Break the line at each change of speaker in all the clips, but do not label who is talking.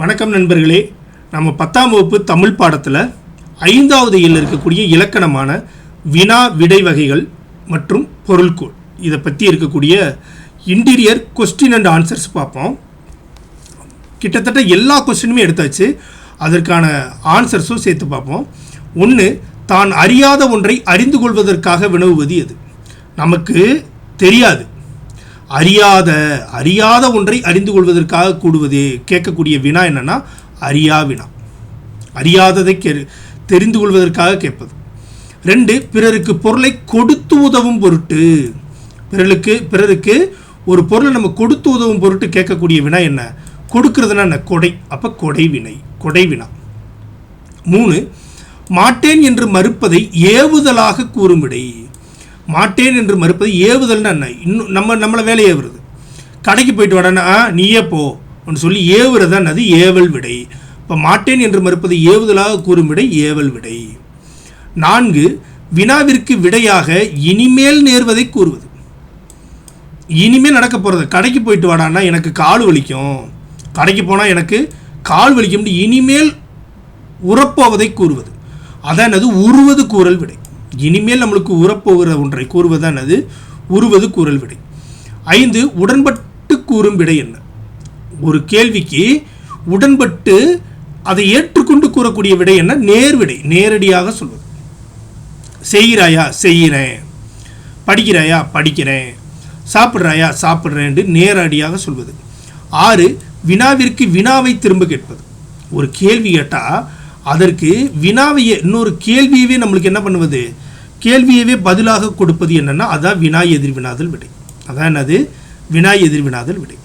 வணக்கம் நண்பர்களே. நம்ம பத்தாம் வகுப்பு தமிழ் பாடத்தில் ஐந்தாவது இல் இருக்கக்கூடிய இலக்கணமான வினா விடை வகைகள் மற்றும் பொருள்கோள். இதை பற்றி இருக்கக்கூடிய இன்டீரியர் கொஸ்டின் அண்ட் ஆன்சர்ஸ் பார்ப்போம். கிட்டத்தட்ட எல்லா கொஸ்டினுமே எடுத்தாச்சு. அதற்கான ஆன்சர்ஸும் சேர்த்து பார்ப்போம். ஒன்று தான் அறியாத ஒன்றை அறிந்து கொள்வதற்காக வினவுவது எது? நமக்கு தெரியாது. அறியாத அறியாத ஒன்றை அறிந்து கொள்வதற்காக கூடுவது கேட்கக்கூடிய வினா என்னன்னா அறியா வினா. அறியாததை கே தெரிந்து கொள்வதற்காக கேட்பது. ரெண்டு பிறருக்கு பொருளை கொடுத்து உதவும் பொருட்டு பிறருக்கு பிறருக்கு ஒரு பொருளை நம்ம கொடுத்து உதவும் பொருட்டு கேட்கக்கூடிய வினா என்ன? கொடுக்கறதுனா என்ன? கொடை. அப்போ கொடை வினை கொடை வினா. மூணு மாட்டேன் என்று மறுப்பதை ஏவுதலாக கூறும் விடை. மாட்டேன் என்று மறுப்பது ஏவுதல்னா என்ன இன்னும் நம்ம நம்மளை வேலை ஏவுறது. கடைக்கு போயிட்டு வாடான்னா "ஆ, நீயே போ அப்படின்னு சொல்லி ஏவுறதான் அது ஏவல் விடை. இப்போ மாட்டேன் என்று மறுப்பது ஏவுதலாக கூறும் விடை ஏவல் விடை. நான்கு வினாவிற்கு விடையாக இனிமேல் நேர்வதை கூறுவது. இனிமேல் நடக்க போகிறது கடைக்கு போயிட்டு வாடான்னா எனக்கு கால் வலிக்கும். கடைக்கு போனால் எனக்கு கால் வலிக்கும்னு இனிமேல் உறப்போவதை கூறுவது. அதான் அது உருவது கூறல் விடை. இனிமேல் நம்மளுக்கு உறப்போகிற ஒன்றை கூறுவதான் அது உருவது கூறல் விடை. ஐந்து உடன்பட்டு கூறும் விடை என்ன? ஒரு கேள்விக்கு உடன்பட்டு அதை ஏற்றுக்கொண்டு கூறக்கூடிய விடை என்ன? நேர்விடை நேரடியாக சொல்வது. செய்கிறாயா? செய்கிறேன். படிக்கிறாயா? படிக்கிறேன். சாப்பிட்றாயா? சாப்பிட்றேன் என்று நேரடியாக சொல்வது. ஆறு வினாவிற்கு வினாவை திரும்ப கேட்பது. ஒரு கேள்வி கேட்டால் அதற்கு வினாவையே இன்னொரு கேள்வியவே நம்மளுக்கு என்ன பண்ணுவது? கேள்வியவே பதிலாக கொடுப்பது என்னென்னா அதான் வினாய் எதிர்வினாதல் விடை. அதான் என்னது? வினாய் எதிர்வினாதல் விடை.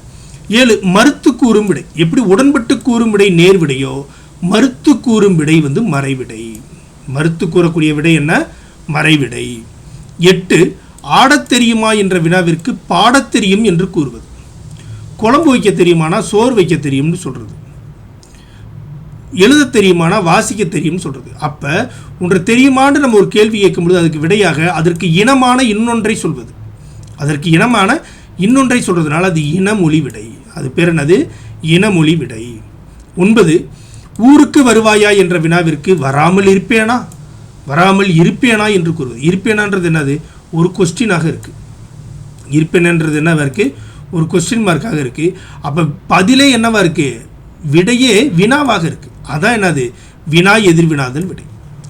ஏழு மறுத்து கூறும் விடை. எப்படி உடன்பட்டு கூறும் விடை நேர் விடையோ மறுத்து கூறும் விடை வந்து மறைவிடை மறுத்து கூறக்கூடிய விடை என்ன? மறைவிடை எட்டு ஆடத் தெரியுமா என்ற வினாவிற்கு பாடத் தெரியும் என்று கூறுவது. குழம்பு வைக்க தெரியுமானா சோறு வைக்க தெரியும்னு சொல்கிறது எழுத தெரியுமானா வாசிக்க தெரியும்னு சொல்கிறது அப்போ ஒன்று தெரியுமான்னு நம்ம ஒரு கேள்வி கேட்கும்பொழுது அதுக்கு விடையாக அதற்கு இனமான இன்னொன்றை சொல்வது. அதற்கு இனமான இன்னொன்றை சொல்கிறதுனால அது இனமொழி விடை. அது பேர் என்னது? இனமொழி விடை. ஒன்பது ஊருக்கு வருவாயா என்ற வினாவிற்கு வராமல் இருப்பேனா? வராமல் இருப்பேனா என்று கூறுவது. இருப்பேனான்றது என்னது? ஒரு கொஸ்டினாக இருக்குது இருப்பேனன்றது என்னவாக இருக்குது ஒரு கொஸ்டின் மார்க்காக இருக்குது அப்போ பதிலே என்னவாக இருக்குது விடையே வினாவாக இருக்குது அதான் என்னது? வினா எதிர்வினாதல் விடை.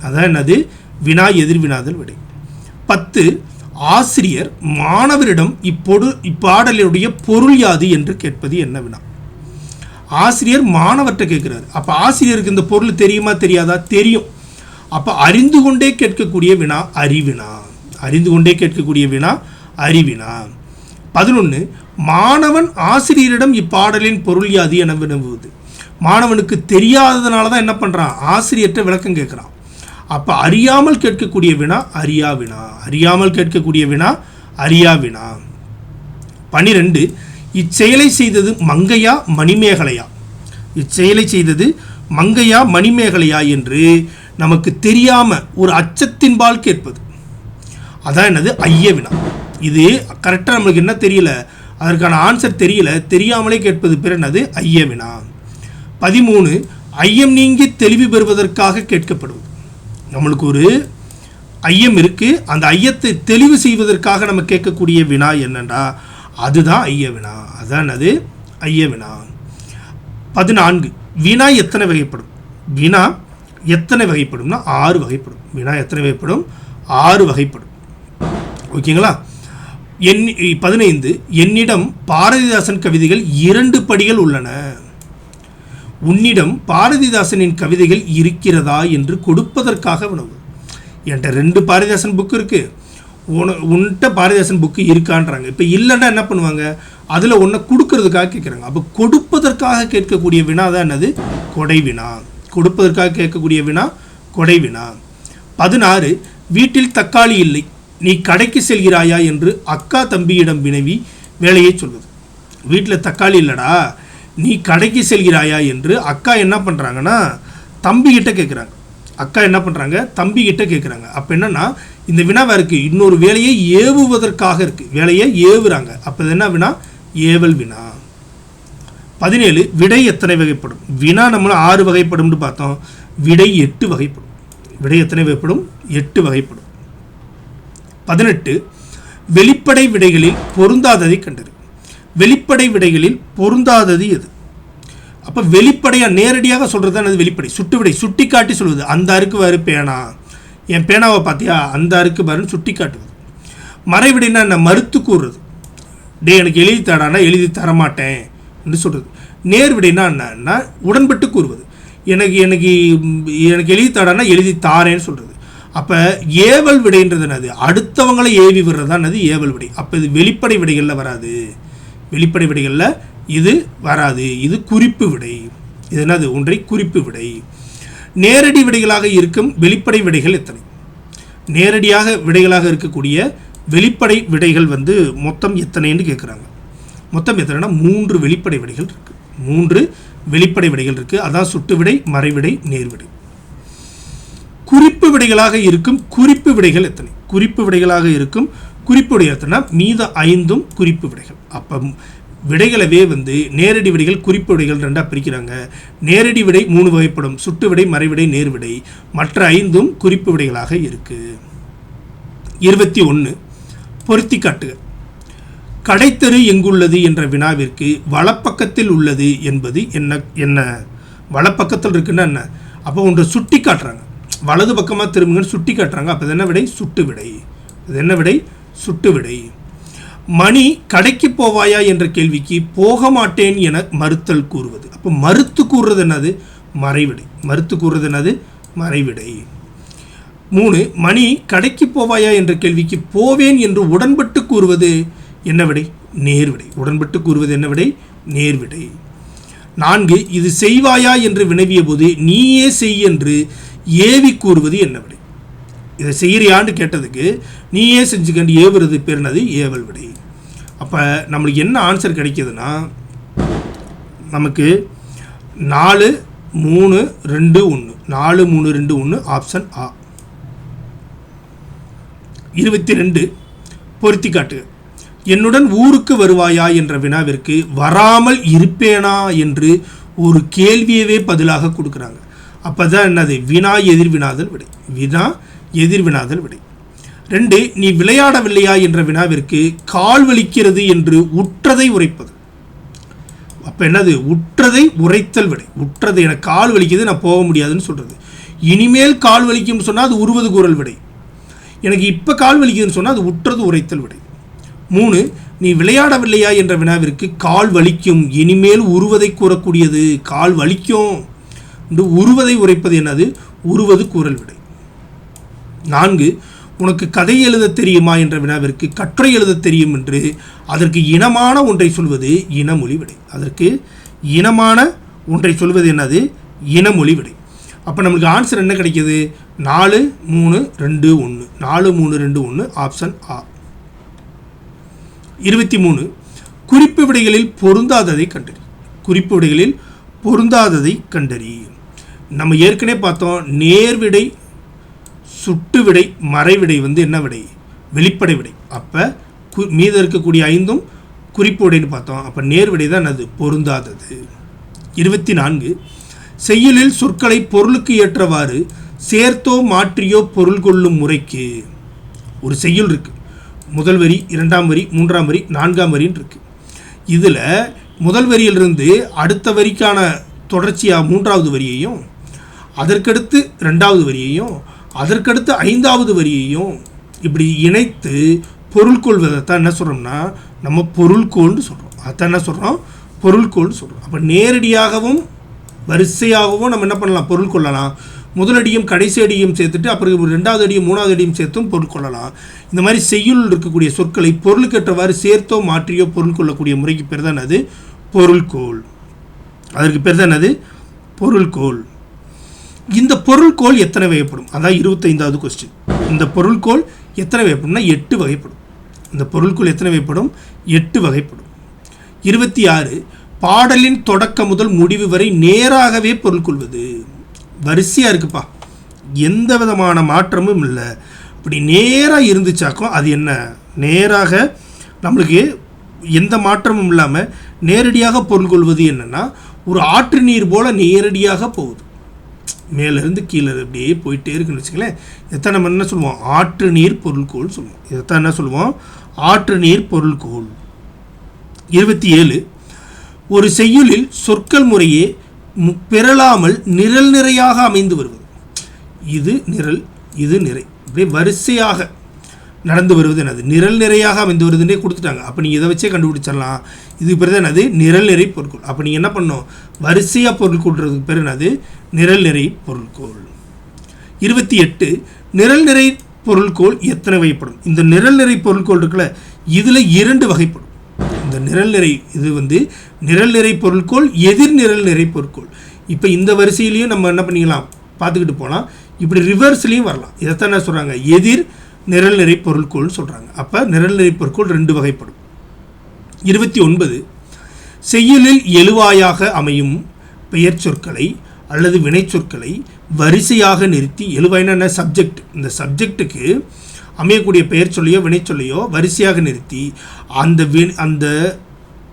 அதான் என்னது? வினா எதிர்வினாதல் விடை. பத்து ஆசிரியர் மாணவரிடம் இப்பொடு இப்பாடலினுடைய பொருள் யாது என்று கேட்பது என்ன வினா? ஆசிரியர் மாணவர்கிட்ட கேட்குறாரு. அப்போ ஆசிரியருக்கு இந்த பொருள் தெரியுமா தெரியாதா? தெரியும். அப்போ அறிந்து கொண்டே கேட்கக்கூடிய வினா அறிவினா. அறிந்து கொண்டே கேட்கக்கூடிய வினா அறிவினா. பதினொன்று மாணவன் ஆசிரியரிடம் இப்பாடலின் பொருள் யாது என வினவுவது? மாணவனுக்கு தெரியாததுனால தான் என்ன பண்ணுறான் ஆசிரியர்கிட்ட விளக்கம் கேட்குறான் அப்போ அறியாமல் கேட்கக்கூடிய வினா அறியா வினா. அறியாமல் கேட்கக்கூடிய வினா அறியா வினா. பனிரெண்டு இச்செயலை செய்தது மங்கையா மணிமேகலையா? இச்செயலை செய்தது மங்கையா மணிமேகலையா என்று நமக்கு தெரியாமல் ஒரு அச்சத்தின்பால் கேட்பது. அதான் என்னது? ஐய வினா. இது கரெக்டாக நம்மளுக்கு என்ன தெரியல? அதற்கான ஆன்சர் தெரியல. தெரியாமலே கேட்பது பேர் என்னது? ஐய வினா. பதிமூணு ஐயம் நீங்கி தெளிவு பெறுவதற்காக கேட்கப்படுவது. நம்மளுக்கு ஒரு ஐயம் இருக்குது அந்த ஐயத்தை தெளிவு செய்வதற்காக நம்ம கேட்கக்கூடிய வினா என்னண்டா? அதுதான் ஐய வினா. அதான் அது ஐய வினா. பதினான்கு வினா எத்தனை வகைப்படும்? வினா எத்தனை வகைப்படும்னா ஆறு வகைப்படும். வினா எத்தனை வகைப்படும்? ஆறு வகைப்படும். ஓகேங்களா? என் பதினைந்து என்னிடம் பாரதிதாசன் கவிதைகள் இரண்டு படிகள் உள்ளன. உன்னிடம் பாரதிதாசனின் கவிதைகள் இருக்கிறதா என்று கொடுப்பதற்காக உணவு. என்கிட்ட ரெண்டு பாரதிதாசன் புக்கு இருக்குது உன உன்கிட்ட பாரதிதாசன் புக்கு இருக்கான்றாங்க. இப்போ இல்லைன்னா என்ன பண்ணுவாங்க? அதில் ஒன்றை கொடுக்கறதுக்காக கேட்குறாங்க அப்போ கொடுப்பதற்காக கேட்கக்கூடிய வினா தான் என்னது? கொடை வினா. கொடுப்பதற்காக கேட்கக்கூடிய வினா கொடை வினா. பதினாறு வீட்டில் தக்காளி இல்லை. நீ கடைக்கு செல்கிறாயா என்று அக்கா தம்பியிடம் வினவி வேலையை சொல்வது. வீட்டில் தக்காளி இல்லைடா. நீ கடைக்கு செல்கிறாயா என்று அக்கா என்ன பண்ணுறாங்கன்னா தம்பிக்கிட்ட கேட்குறாங்க அக்கா என்ன பண்ணுறாங்க தம்பிக்கிட்ட கேட்குறாங்க அப்போ என்னன்னா இந்த வினாவாக இருக்குது இன்னொரு வேலையை ஏவுவதற்காக இருக்குது வேலையை ஏவுறாங்க. அப்போ என்ன வினா? ஏவல் வினா. பதினேழு விடை எத்தனை வகைப்படும்? வினா நம்மளும் ஆறு வகைப்படும்னு பார்த்தோம். விடை எட்டு வகைப்படும். விடை எத்தனை வகைப்படும்? எட்டு வகைப்படும். பதினெட்டு வெளிப்படை விடைகளில் பொருந்தாததை கண்டது வெளிப்படை விடைகளில் பொருந்தாதது எது? அப்போ வெளிப்படையாக நேரடியாக சொல்கிறது தான் அது வெளிப்படை. சுட்டு விடை சுட்டி காட்டி சொல்வது. அந்த அருக்கு பாரு பேனா. என் பேனாவை பார்த்தியா? அந்த அருக்கு பாருன்னு சுட்டி காட்டுவது மறைவிடைனா என்ன? மறுத்து கூறுறது. டே எனக்கு எழுதி தரானா எழுதி தரமாட்டேன் என்று சொல்கிறது நேர்விடைனா என்னன்னா உடன்பட்டு கூறுவது. எனக்கு எனக்கு எனக்கு எழுதி தரானா எழுதி தாரேன்னு சொல்கிறது அப்போ ஏவல் விடைன்றது என்னது அடுத்தவங்களை ஏவி விடுறது தான் அது ஏவல் விடை. அப்போ இது வெளிப்படை விடைகளில் வராது. வெளிப்படை விடைகளில் இது வராது. இது குறிப்பு விடை. இது என்னது? ஒன்றை குறிப்பு விடை. நேரடி விடைகளாக இருக்கும் வெளிப்படை விடைகள் எத்தனை? நேரடியாக விடைகளாக இருக்கக்கூடிய வெளிப்படை விடைகள் வந்து மொத்தம் எத்தனைன்னு கேட்குறாங்க மொத்தம் எத்தனைனா மூன்று வெளிப்படை விடைகள் இருக்குது மூன்று வெளிப்படை விடைகள் இருக்குது அதான் சுட்டு விடை மறைவிடை நேர்விடை. குறிப்பு விடைகளாக இருக்கும் குறிப்பு விடைகள் எத்தனை? குறிப்பு விடைகளாக இருக்கும் குறிப்பு விடை மீத ஐந்தும் குறிப்பு விடைகள். அப்போ விடைகளவே வந்து நேரடி விடைகள் குறிப்பு விடைகள் ரெண்டாக பிரிக்கிறாங்க. நேரடி விடை மூணு வகைப்படும். சுட்டு விடை மறைவிடை நேர்விடை மற்ற ஐந்தும் குறிப்பு விடைகளாக இருக்குது இருபத்தி ஒன்று பொருத்தி காட்டுக கடைத்தெரு எங்குள்ளது என்ற வினாவிற்கு வலப்பக்கத்தில் உள்ளது என்பது என்ன என்ன? வலப்பக்கத்தில் இருக்குன்னா என்ன? அப்போ ஒன்று சுட்டி காட்டுறாங்க வலது பக்கமாக திரும்புங்கன்னு சுட்டி காட்டுறாங்க அப்போ என்ன விடை? சுட்டு விடை. அது என்ன விடை? சுட்டுவிடை. மணி கடைக்கு போவாயா என்ற கேள்விக்கு போக மாட்டேன் என மறுத்தல் கூறுவது. அப்போ மறுத்து கூறுறது என்னது? மறைவிடை. மறுத்து கூறுறது என்னது? மறைவிடை. மூணு மணி கடைக்கு போவாயா என்ற கேள்விக்கு போவேன் என்று உடன்பட்டு கூறுவது என்ன விடை? நேர்விடை. உடன்பட்டு கூறுவது என்ன விடை? நேர்விடை. நான்கு இது செய்வாயா என்று வினவிய போது நீயே செய் என்று ஏவி கூறுவது என்ன விடை? இதை செய்கிறியான்னு கேட்டதுக்கு நீயே செஞ்சுக்கண்டு ஏவுறது பேர் என்னது ஏவல் விடை. அப்போ நம்மளுக்கு என்ன ஆன்சர் கிடைக்கிதுன்னா நமக்கு நாலு மூணு ரெண்டு ஒன்று நாலு மூணு ரெண்டு ஒன்று ஆப்ஷன் ஆ இருபத்தி ரெண்டு பொருத்தி காட்டுக என்னுடன் ஊருக்கு வருவாயா என்ற வினாவிற்கு வராமல் இருப்பேனா என்று ஒரு கேள்வியவே பதிலாக கொடுக்குறாங்க. அப்போ தான் என்னது? வினா எதிர்வினாதல் விடை. வினா எதிர்வினாதல் விடை. ரெண்டு நீ விளையாடவில்லையா என்ற வினாவிற்கு கால் வலிக்கிறது என்று உற்றதை உரைப்பது. அப்போ என்னது? உற்றதை உரைத்தல் விடை. உற்றது எனக்கு கால் வலிக்குது நான் போக முடியாதுன்னு சொல்கிறது இனிமேல் கால் வலிக்கும்னு சொன்னால் அது உருவது குரல் விடை. எனக்கு இப்போ கால் வலிக்குதுன்னு சொன்னால் அது உற்றது உரைத்தல் விடை. மூணு நீ விளையாடவில்லையா என்ற வினாவிற்கு கால் வலிக்கும். இனிமேல் உருவதை கூறக்கூடியது. கால் வலிக்கும். என்று உருவதை உரைப்பது என்னது? உருவது கூறல் விடை. நான்கு உனக்கு கதை எழுத தெரியுமா என்ற வினாவிற்கு கட்டுரை எழுத தெரியும் என்று அதற்கு இனமான ஒன்றை சொல்வது இனமொழி விடை. அதற்கு இனமான ஒன்றை சொல்வது என்னது? இனமொழி விடை. அப்போ நம்மளுக்கு ஆன்சர் என்ன கிடைக்கிது? நாலு மூணு ரெண்டு ஒன்று நாலு மூணு ரெண்டு ஒன்று ஆப்ஷன் ஆ இருபத்தி மூணு குறிப்பு விடைகளில் பொருந்தாததை கண்டறி குறிப்பு விடைகளில் பொருந்தாததை கண்டறி நம்ம ஏற்கனவே பார்த்தோம் நேர்விடை சுட்டு விடை மறைவிடை வந்து என்ன விடை? வெளிப்படை விடை. அப்போ கு மீத இருக்கக்கூடிய ஐந்தும் குறிப்பு விடைன்னு பார்த்தோம். அப்போ நேர்விடை தான் அது பொருந்தாதது. இருபத்தி நான்கு. செய்யுளில் சொற்களை பொருளுக்கு ஏற்றவாறு சேர்த்தோ மாற்றியோ பொருள் கொள்ளும் முறைக்கு ஒரு செய்யுள் இருக்குது முதல் வரி இரண்டாம் வரி மூன்றாம் வரி நான்காம் வரின்னு இருக்குது இதில் முதல் வரியிலிருந்து அடுத்த வரிக்கான தொடர்ச்சியாக மூன்றாவது வரியையும் அதற்கடுத்து ரெண்டாவது வரியையும் அதற்கடுத்து ஐந்தாவது வரியையும் இப்படி இணைத்து பொருள் கொள்வதைத்தான் என்ன சொல்கிறோம்னா நம்ம பொருள்கோள்னு சொல்கிறோம் அதான் என்ன சொல்கிறோம் பொருள்கோள்னு சொல்கிறோம் அப்போ நேரடியாகவும் வரிசையாகவும் நம்ம என்ன பண்ணலாம்? பொருள் கொள்ளலாம். முதலடியும் கடைசி அடியும் சேர்த்துட்டு அப்புறம் ரெண்டாவது அடியும் மூணாவது அடியும் சேர்த்தும் பொருள் கொள்ளலாம். இந்த மாதிரி செய்யுள் இருக்கக்கூடிய சொற்களை பொருளுக்கேற்றவாறு சேர்த்தோ மாற்றியோ பொருள் கொள்ளக்கூடிய முறைக்கு பேர் தான் அது பொருள்கோள். அதற்கு பேர் தான் அது பொருள்கோள். இந்த பொருள்கோள் எத்தனை வகைப்படும்? அதான் இருபத்தைந்தாவது கொஸ்டின் இந்த பொருள்கோள் எத்தனை வகைப்படும்னா எட்டு வகைப்படும். இந்த பொருள்கோள் எத்தனை வகைப்படும்? எட்டு வகைப்படும். இருபத்தி ஆறு பாடலின் தொடக்கம் முதல் முடிவு வரை நேராகவே பொருள் கொள்வது. வரிசையாக இருக்குப்பா. எந்த விதமான மாற்றமும் இல்லை. அப்படி நேராக இருந்துச்சாக்கும் அது என்ன? நேராக நம்மளுக்கு எந்த மாற்றமும் இல்லாமல் நேரடியாக பொருள் கொள்வது என்னென்னா ஒரு ஆற்று நீர் போல நேரடியாக போகுது. மேலேருந்து கீழே அப்படியே போயிட்டே இருக்குன்னு வச்சுங்களேன் எத்தனை நம்ம என்ன சொல்லுவோம்? ஆற்று நீர் பொருள்கோள் சொல்லுவோம். இதைத்தான் என்ன சொல்லுவோம்? ஆற்று நீர் பொருள்கோள். இருபத்தி ஏழு ஒரு செய்யுளில் சொற்கள் முறையே மு- பிறழாமல் நிரல் நிறையாக அமைந்து வருவது. இது நிரல் இது நிறை. அப்படியே வரிசையாக நடந்து வருவது என்னது? நிரல் நிறையாக அமைந்து வருதுன்னே கொடுத்துட்டாங்க. அப்போ நீங்கள் இதை வச்சே கண்டுபிடிச்சிடலாம். இது பேர் தான் என்னது? நிரல் நிறை பொருட்கோள். அப்போ நீங்கள் என்ன பண்ணணும்? வரிசையாக பொருள் கூட்டுறதுக்கு பேர் என்னது? நிரல் நிறை பொருட்கோள். இருபத்தி எட்டு நிரல் நிறை பொருள்கோள் எத்தனை வகைப்படும்? இந்த நிரல் நிறை பொருட்கோள் இருக்குல்ல இதில் இரண்டு வகைப்படும். இந்த நிரல் நிறை இது வந்து நிரல் நிறை பொருட்கோள் எதிர் நிரல் நிறை பொருட்கோள். இப்போ இந்த வரிசையிலையும் நம்ம என்ன பண்ணிக்கலாம்? பார்த்துக்கிட்டு போகலாம். இப்படி ரிவர்ஸ்லேயும் வரலாம். இதைத்தான் என்ன சொல்கிறாங்க எதிர் நிரல் நிறை பொருள்கோள்னு சொல்கிறாங்க அப்போ நிரல் நிறை பொருட்கோள் ரெண்டு வகைப்படும். இருபத்தி ஒன்பது செய்யுளில் எழுவாயாக அமையும் பெயர் சொற்களை அல்லது வினைச்சொற்களை வரிசையாக நிறுத்தி எழுவாயின சப்ஜெக்ட் இந்த சப்ஜெக்ட்டுக்கு அமையக்கூடிய பெயர் சொல்லையோ வினைச்சொல்லையோ வரிசையாக நிறுத்தி அந்த வி அந்த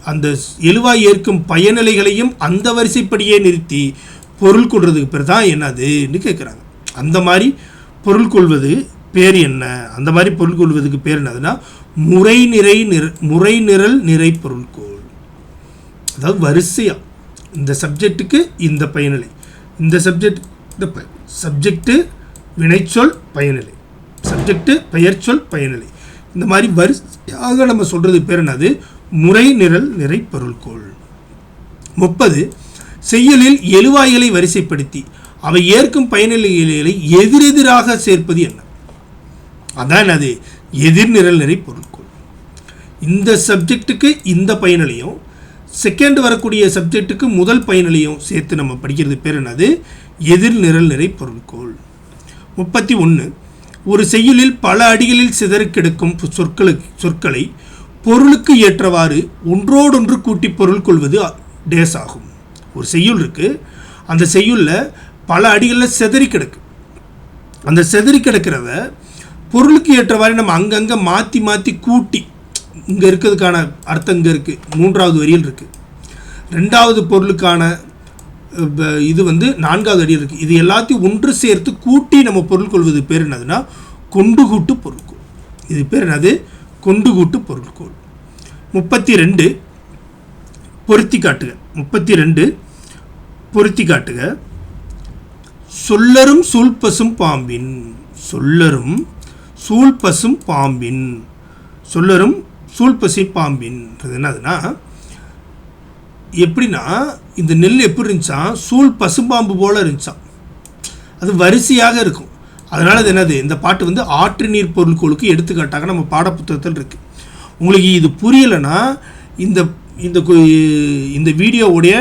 அந்த எழுவாய் ஏற்கும் பயனிலைகளையும் அந்த வரிசைப்படியே நிறுத்தி பொருள் கொள்றதுக்கு பேர் தான் என்னதுன்னு கேட்குறாங்க அந்த மாதிரி பொருள் கொள்வது பேர் என்ன? அந்த மாதிரி பொருள் கொள்வதுக்கு பேர் என்னதுன்னா முறை நிறை நிற முறை நிரல் நிறை பொருள்கோள் அதாவது வரிசையாக இந்த சப்ஜெக்ட்டுக்கு இந்த பயனிலை. இந்த சப்ஜெக்ட் இந்த ப சப்ஜெக்ட்டு வினைச்சொல் பயனிலை. சப்ஜெக்ட்டு பெயர்ச்சொல் பயனிலை. இந்த மாதிரி வரிசையாக நம்ம சொல்கிறது பேர் என்னது? முறை நிரல் நிறை பொருள்கோள் முப்பது செய்யலில் எழுவாய்களை வரிசைப்படுத்தி அவை ஏற்கும் பயனிலைகளை எதிரெதிராக சேர்ப்பது என்ன? அதான் அது எதிர்நிரல் நிறை பொருட்கோள். இந்த சப்ஜெக்ட்டுக்கு இந்த பயனிலையும் செகண்ட் வரக்கூடிய சப்ஜெக்ட்டுக்கு முதல் பயனிலையும் சேர்த்து நம்ம படிக்கிறது பேர் என்னது? எதிர்நிரல் நிறை பொருட்கோள். முப்பத்தி ஒன்று ஒரு செய்யுளில் பல அடிகளில் சிதறி கிடக்கும் சொற்களுக்கு சொற்களை பொருளுக்கு ஏற்றவாறு ஒன்றோடொன்று கூட்டி பொருள் கொள்வது டேஸ் ஆகும். ஒரு செய்யுள் இருக்குது அந்த செய்யுளில் பல அடிகளில் சிதறி கிடக்கு. அந்த செதறி கிடக்கிறத பொருளுக்கு ஏற்றவாறு நம்ம அங்கங்கே மாற்றி மாற்றி கூட்டி இங்கே இருக்கிறதுக்கான அர்த்தம் இங்கே இருக்குது மூன்றாவது வரியில் இருக்குது ரெண்டாவது பொருளுக்கான இது வந்து நான்காவது அடியில் இருக்குது இது எல்லாத்தையும் ஒன்று சேர்த்து கூட்டி நம்ம பொருள் கொள்வது பேர் என்னதுன்னா கொண்டு கூட்டு பொருட்கோள் இது பேர் என்னது? கொண்டு கூட்டு பொருட்கோள் முப்பத்தி ரெண்டு பொருத்தி காட்டுக. முப்பத்தி ரெண்டு பொருத்தி காட்டுக. சொல்லரும் சூழ்பசும் பாம்பின் சொல்லரும் சூழ்பசும் பாம்பின். சொல்லரும் சூழ்பசி பாம்பின்றது என்னதுன்னா எப்படின்னா இந்த நெல் எப்படி இருந்துச்சா சூழ் பசும்பாம்பு போல் இருந்துச்சான் அது வரிசையாக இருக்கும். அதனால் அது என்னது இந்த பாட்டு வந்து ஆற்று நீர் பொருட்களுக்கு எடுத்துக்காட்டாக நம்ம பாடப்புத்தகத்தில் இருக்குது உங்களுக்கு இது புரியலைன்னா இந்த இந்த இந்த வீடியோவுடைய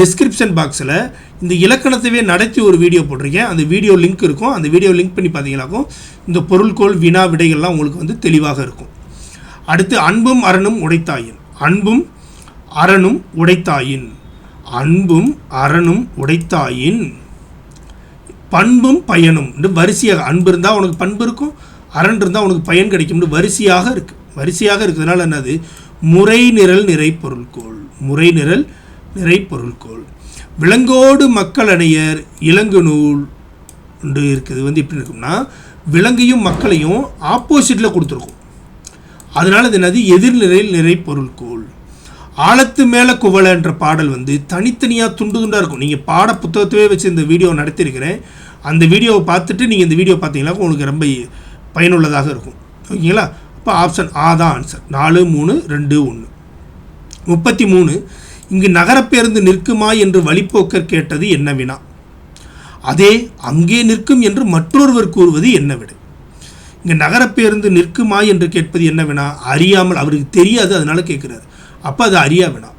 டிஸ்கிரிப்ஷன் பாக்ஸில் இந்த இலக்கணத்தையே நடத்தி ஒரு வீடியோ போட்டிருக்கேன். அந்த வீடியோ லிங்க் இருக்கும். அந்த வீடியோ லிங்க் பண்ணி பார்த்தீங்கன்னாக்கும் இந்த பொருள்கோள் வினா விடைகள்லாம் உங்களுக்கு வந்து தெளிவாக இருக்கும். அடுத்து அன்பும் அரணும் உடைத்தாயின். அன்பும் அரணும் உடைத்தாயின். அன்பும் அரணும் உடைத்தாயின். பண்பும் பயனும். வரிசையாக அன்பு இருந்தால் உனக்கு பண்பு இருக்கும். அரண் இருந்தால் உனக்கு பயன் கிடைக்கும்னு வரிசையாக இருக்குது வரிசையாக இருக்கிறதுனால என்னது? முறை நிரல் நிறை பொருள்கோள். முறை நிரல் நிறை பொருள்கோள் விலங்கோடு மக்கள் அணையர் இலங்கு நூல் என்று இருக்குது. வந்து எப்படி இருக்கும்னா விலங்கையும் மக்களையும் ஆப்போசிட்டில் கொடுத்துருக்கும். அதனால இது என்னது? எதிர்நிலையில் நிறை பொருள்கோள் ஆழத்து மேலே குவளைன்ற பாடல் வந்து தனித்தனியாக துண்டு துண்டாக இருக்கும். நீங்கள் பாட புத்தகத்தையே வச்சு இந்த வீடியோ நடத்தியிருக்கிறேன். அந்த வீடியோவை பார்த்துட்டு நீங்கள் இந்த வீடியோ பார்த்தீங்கன்னா உங்களுக்கு ரொம்ப பயனுள்ளதாக இருக்கும். ஓகேங்களா? இப்போ ஆப்ஷன் ஆ தான் ஆன்சர் நாலு மூணு ரெண்டு ஒன்று முப்பத்தி மூணு இங்கு நகரப்பேருந்து நிற்குமா என்று வழிப்போக்கர் கேட்டது என்ன வினா அதே அங்கே நிற்கும் என்று மற்றொருவர் கூறுவது என்ன விடை இங்கே நகரப்பேருந்து நிற்குமா என்று கேட்பது என்ன வினா அறியாமல் அவருக்கு தெரியாது அதனால கேட்குறாரு. அப்போ அது அறியா வினா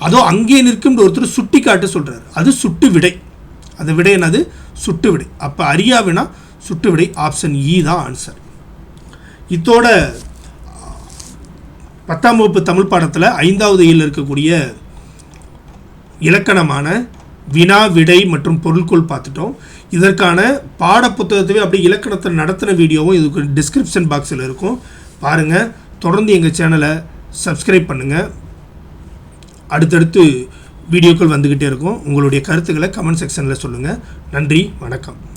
அதோ அங்கே நிற்கும் ஒருத்தர் சுட்டி காட்ட சொல்கிறார் அது சுட்டு விடை அந்த விடை என்னது? சுட்டு விடை அப்போ அறியா வினா சுட்டு விடை ஆப்ஷன் இ தான் ஆன்சர். இத்தோட பத்தாம் வகுப்பு தமிழ் பாடத்தில் ஐந்தாவது இயலில் இருக்கக்கூடிய இலக்கணமான வினா விடை மற்றும் பொருட்கோள் பார்த்துட்டோம். இதற்கான பாட புத்தகத்தவே அப்படியே இலக்கணத்தை நடத்தின வீடியோவும் இதுக்கு டிஸ்கிரிப்ஷன் பாக்ஸில் இருக்கும். பாருங்கள் தொடர்ந்து எங்கள் சேனலை சப்ஸ்கிரைப் பண்ணுங்கள் அடுத்தடுத்து வீடியோக்கள் வந்துக்கிட்டே இருக்கும். உங்களுடைய கருத்துக்களை கமெண்ட் செக்ஷனில் சொல்லுங்கள் நன்றி. வணக்கம்.